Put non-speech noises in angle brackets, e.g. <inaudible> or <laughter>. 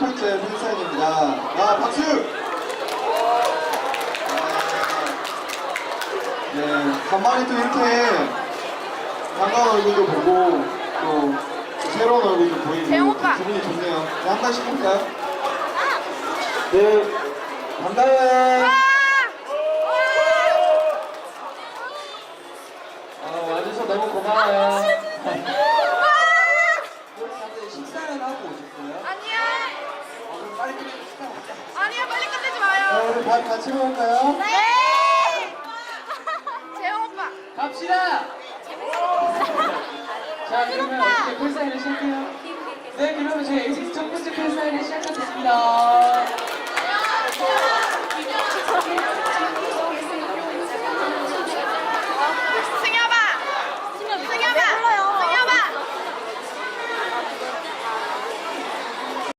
번째 팬사인입니다. 아, 박수! 아, 네, 간만에 또 이렇게 반가운 얼굴도 보고 또 새로운 얼굴도 보이고 오빠. 기분이 좋네요. 네, 한 번씩 해볼까요? 네, 반가워요. 어, 와줘서 너무 고마워요. 식사를 하고 오셨어요? 아니야. 그럼 빨리 끝내고 식사 먹자. 아니야, 빨리 끝내지 자, 마요. 우리 밥 같이 먹을까요? 네. <laughs> 재영 오빠. 갑시다! 자, 그러면 어떻게 콜사인을 시작해요? 네, 그러면 저희 엑시스 첫 번째 콜사인을 시작하겠습니다.